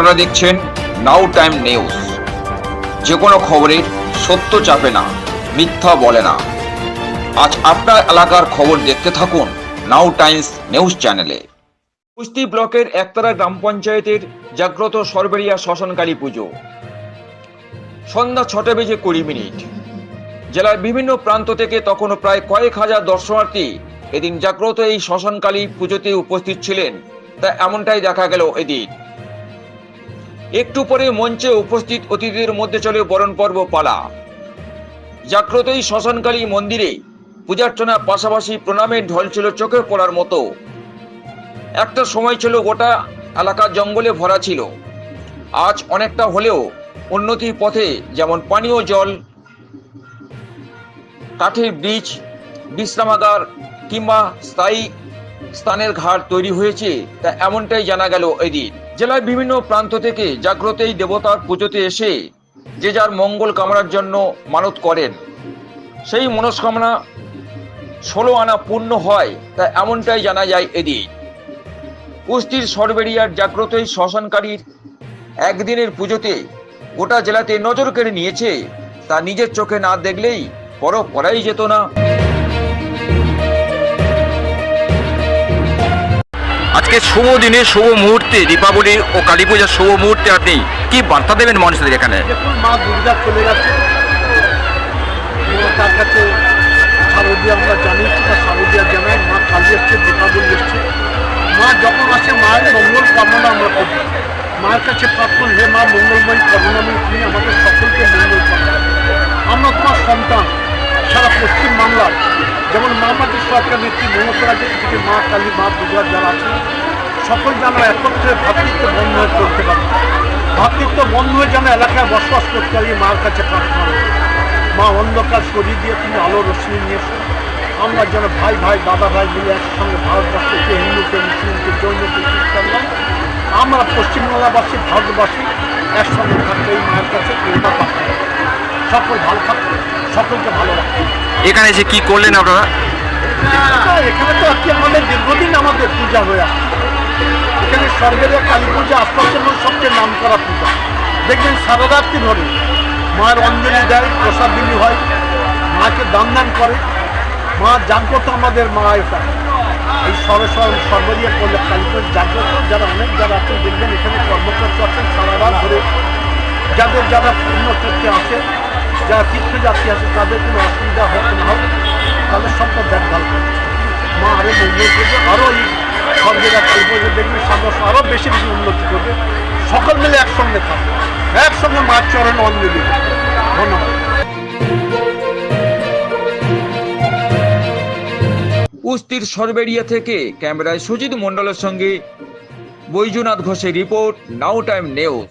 আপনারা দেখছেন নাও time news যে কোনো খবরের সত্য চাপে না, মিথ্যা বলে না। আজ আপনার এলাকার খবর দেখতে থাকুন নাও টাইমস নিউজ চ্যানেলে কুস্তি ব্লকের একতারা গ্রাম পঞ্চায়েতের জাগ্রত সরবেরিয়া শ্মশানকালী পুজো। সন্ধ্যা ছটা বেজে কুড়ি মিনিট। জেলার বিভিন্ন প্রান্ত থেকে তখনও প্রায় কয়েক হাজার দর্শনার্থী এদিন জাগ্রত এই শ্মশানকালী পুজোতে উপস্থিত ছিলেন। তা এমনটাই দেখা গেল এদিন। একটু পরে মঞ্চে উপস্থিত অতিথিদের মধ্যে চলে বরণ পর্ব পালা। জাগ্রতই শ্মশানকালী মন্দিরে পূজার্চনার পাশাপাশি প্রণামের ঢল ছিল চোখে পড়ার মতো। একটা সময় ছিল গোটা এলাকা জঙ্গলে ভরা ছিল। আজ অনেকটা হলেও উন্নতির পথে যেমন পানীয় জল, কাঠের ব্রিজ বিশ্রামাগার কিংবা স্থায়ী স্থানের ঘাট তৈরি হয়েছে, তা এমনটাই জানা গেল এদিন। জেলার বিভিন্ন প্রান্ত থেকে জাগ্রত এই দেবতার পুজোতে এসে যে যার মঙ্গল কামনার জন্য মানত করেন। সেই মনস্কামনা ষোলো আনা পূর্ণ হয়, তা এমনটাই জানা যায় এদিন। কুস্তির সরবেরিয়ার জাগ্রত এই শ্মশানকারীর একদিনের পুজোতে গোটা জেলাতে নজর কেড়ে নিয়েছে, তা নিজের চোখে না দেখলেই পরখ করাই যেত না। আজকে শুভ দিনে শুভ মুহূর্তে, দীপাবলি ও কালী পূজার শুভ মুহূর্তে আপনি কি বার্তা দেবেন মানুষদের এখানে? দেখুন, মা দুর্গা চলে এবং তার কাছে শারদীয় আমরা জানিয়েছি বা শারদীয় জানাই, মা কালী এসছে, দীপাবলি এসছে। মা যখন আসে, মায়ের মঙ্গল কামনা আমরা করি। মায়ের কাছে প্রার্থনা, হে মা মঙ্গলময়ী করুণাময়ী, তুমি আমাদের সকলকে মঙ্গল করো। আমরা তোমার সন্তান, সারা পশ্চিম বাংলার। যেমন মামাটি সরকার নেত্রী মমতা রাজে থেকে মা কালী, মা দুর্গা যারা আছেন সকল যেন একত্রে ভাতৃত্ব বন্ধ হয়ে চলতে পারে ভাতৃত্ব বন্ধ হয়ে যেন এলাকায় বসবাস করতে পারি মার কাছে প্রার্থনা করি। মা অন্ধকার সরিয়ে দিয়ে তুমি আলো রশ্মি নিয়ে এসো। আমরা যেন ভাই ভাই দাদা ভাই মিলে একসঙ্গে ভারতবর্ষকে হিন্দুকে মুসলিমকে জৈনকে খ্রিস্টানরা আমরা পশ্চিমবাংলাবাসী ভারতবাসী একসঙ্গে থাকতে এই মায়ের কাছে প্রেরণা পাচ্ছি সকল ভালো থাকবে সকলকে ভালো রাখবে এখানে এসে কি করলেন আপনারা? এখানে তো আজকে আমাদের দীর্ঘদিন আমাদের পূজা হয়ে আসছে। এখানে কালী পূজা আশপাশের মধ্যে সবচেয়ে নাম করা পূজা। দেখবেন সারা ধরে? মায়ের অঞ্জলি দেয়, প্রসাদ বিলি হয়, মাকে দান দান করে। মা জাগ্রত আমাদের মা এটা এই সরসর সর্বরিয়া করলে কালী জাগ্রত। যারা অনেক যারা আছেন, দেখবেন এখানে কর্মকর্তা আছেন সারা রাত ধরে। যাদের যারা পূর্ণ পুণ্যক্ষেত্রে আসে যারা তীর্থযাত্রী আছে, তাদের কোনো অসুবিধা হোক না। হোক তাদের সম্পদ দেখভাল করে। মা আরও মঙ্গল করবে আরও এই সর্বেরা কালপুজো দেখবে সামনে আরও বেশি বেশি উন্নতি করবে। সকল মিলে একসঙ্গে থাকবে। একসঙ্গে মার চরণ অঞ্জলি। ধন্যবাদ। কুস্তির সরবেরিয়া থেকে ক্যামেরায় সুজিত মন্ডলের সঙ্গে বৈজুনাথ ঘোষের রিপোর্ট, নাও টাইম নিউজ।